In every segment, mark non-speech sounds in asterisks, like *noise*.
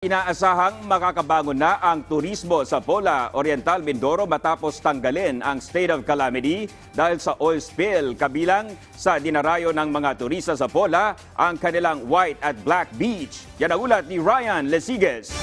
Inaasahang makakabangon na ang turismo sa Pola Oriental Mindoro matapos tanggalin ang state of calamity dahil sa oil spill kabilang sa dinarayo ng mga turista sa Pola ang kanilang white at black beach. Yan ang ulat ni Ryan Lesiges.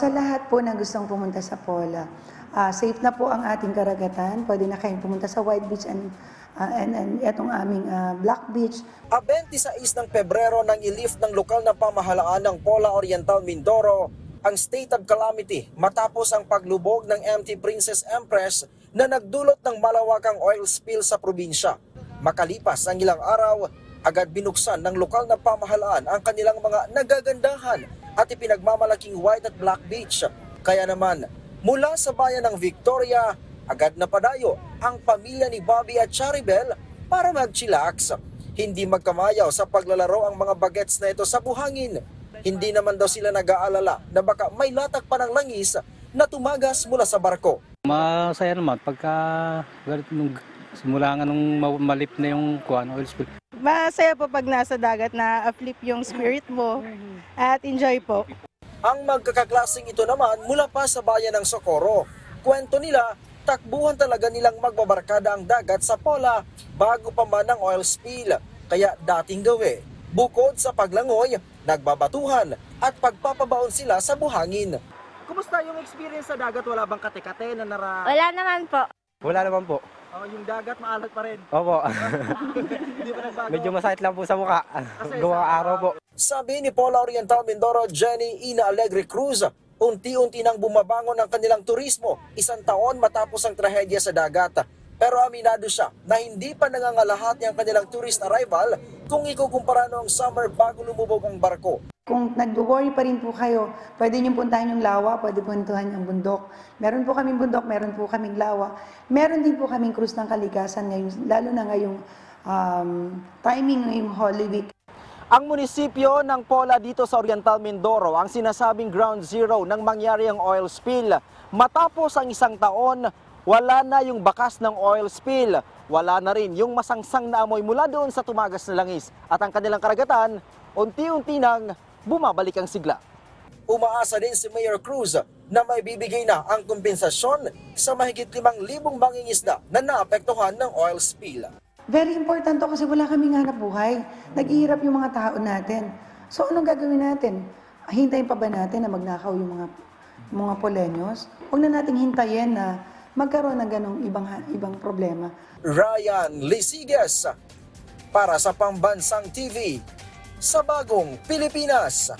Sa lahat po na gustong pumunta sa Pola, ah, safe na po ang ating karagatan. Pwede na kayong pumunta sa White Beach and, ah, and, and itong aming ah, Black Beach. A 26 ng Pebrero nang ilift ng lokal na pamahalaan ng Pola Oriental Mindoro ang state of calamity matapos ang paglubog ng MT Princess Empress na nagdulot ng malawakang oil spill sa probinsya. Makalipas ang ilang araw, agad binuksan ng lokal na pamahalaan ang kanilang mga nagagandahan at ipinagmamalaking white at black beach. Kaya naman, mula sa bayan ng Victoria, agad na padayo ang pamilya ni Bobby at Charibel para mag-chillax. Hindi magkamayaw sa paglalaro ang mga bagets na ito sa buhangin. Hindi naman daw sila nag-aalala na baka may latak pa ng langis na tumagas mula sa barko. Masaya naman pagka ganito nung simula nga nung ma- malip na yung kuan oil spill. Masaya po pag nasa dagat na flip yung spirit mo at enjoy po. Ang magkakaklasing ito naman mula pa sa bayan ng Socorro. Kwento nila, takbuhan talaga nilang magbabarkada ang dagat sa Pola bago pa man ang oil spill. Kaya dating gawi. Bukod sa paglangoy, nagbabatuhan at pagpapabaon sila sa buhangin. Kumusta yung experience sa dagat? Wala bang kate-kate na nara... Wala naman po. Wala naman po. Oh, yung dagat maalat pa rin. Opo. *laughs* Medyo masakit lang po sa mukha. Gawa araw po. Sabi ni Pola Oriental Mindoro Jenny Ina Alegre Cruz, unti-unti nang bumabangon ang kanilang turismo isang taon matapos ang trahedya sa dagat. Pero aminado siya na hindi pa nangangalahati ang kanilang tourist arrival kung ikukumpara noong summer bago lumubog ang barko. Kung nag-worry pa rin po kayo, pwede niyong puntahan yung lawa, pwede puntahan yung bundok. Meron po kaming bundok, meron po kaming lawa. Meron din po kaming cruise ng kalikasan ngayon, lalo na ngayong um, timing ngayong Holy Week. Ang munisipyo ng Pola dito sa Oriental Mindoro ang sinasabing ground zero nang mangyari ang oil spill. Matapos ang isang taon, wala na yung bakas ng oil spill. Wala na rin yung masangsang na amoy mula doon sa tumagas na langis. At ang kanilang karagatan, unti-unti nang bumabalik ang sigla. Umaasa din si Mayor Cruz na may bibigay na ang kompensasyon sa mahigit 5,000 mangingisda na naapektuhan ng oil spill. Very important to kasi wala kaming hanap buhay. Naghihirap yung mga tao natin. So anong gagawin natin? Hintayin pa ba natin na magnakaw yung mga mga polenyos? Huwag na nating hintayin na magkaroon ng ganong ibang ibang problema. Ryan Lisigas para sa Pambansang TV sa Bagong Pilipinas.